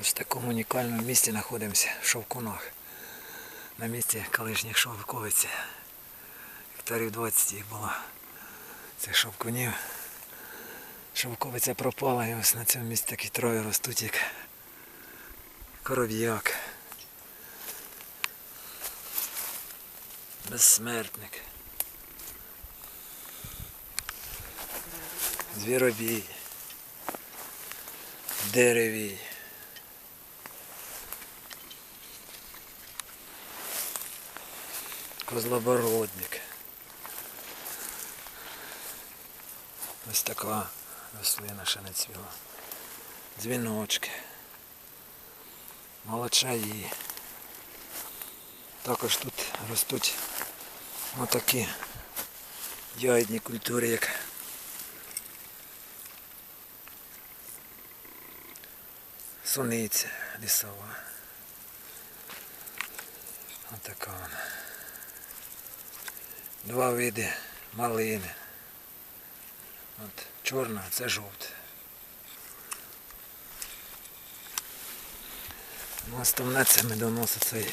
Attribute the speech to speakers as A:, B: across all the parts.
A: В такому унікальному місці знаходимося, в Шовкунах. На місці колишніх шовковиці. Гектарів 20 їх було. Цих шовкунів. Шовковиця пропала і ось на цьому місці такі троє ростуть, як коров'як. Безсмертник. Звіробій. Деревій. Козлобородник. Ось така рослина ще не цвіла. Дзвіночки. Молочаї. Також тут ростуть отакі ягідні культури, як суниця лісова. Отака вона. Два види малини. От чорна, це жовта. Ну, основне це медоносить цей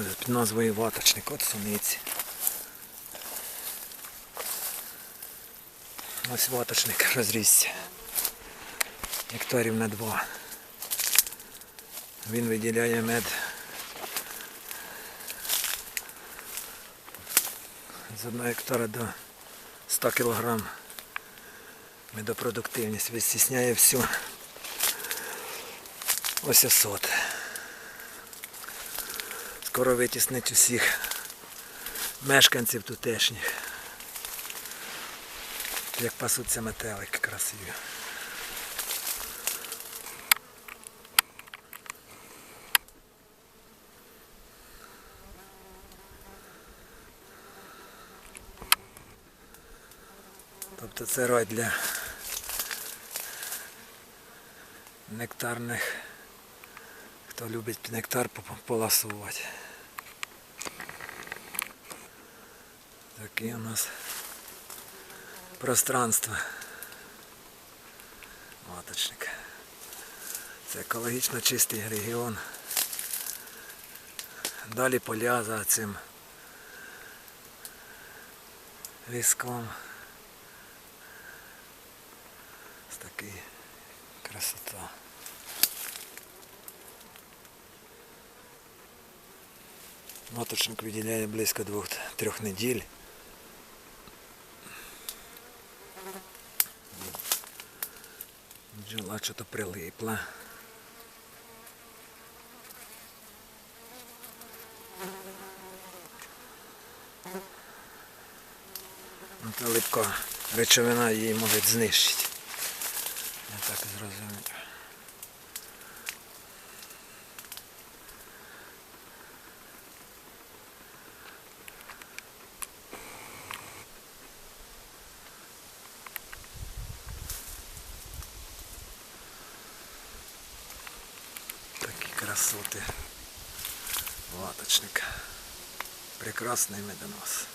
A: е, під назвою ваточник, от суниці. Ось ваточник розрісся. Гектарів на два. Він виділяє мед з 1 гектара до 100 кг. Медопродуктивність вистісняє всю осясот. Скоро витіснить усіх мешканців тутешніх. Як пасуться метелики красиві. Тобто це рай для нектарних, хто любить нектар поласувати. Такі у нас пространство. Маточник. Це екологічно чистий регіон. Далі поля за цим ліском. Ось такий красота. Маточник виділяє близько двох-трьох неділь. Бджола що-то прилипла. Ну, Та липка речовина її може знищити. Так зрозумів. Такі красоти. Латочник. Прекрасний медонос.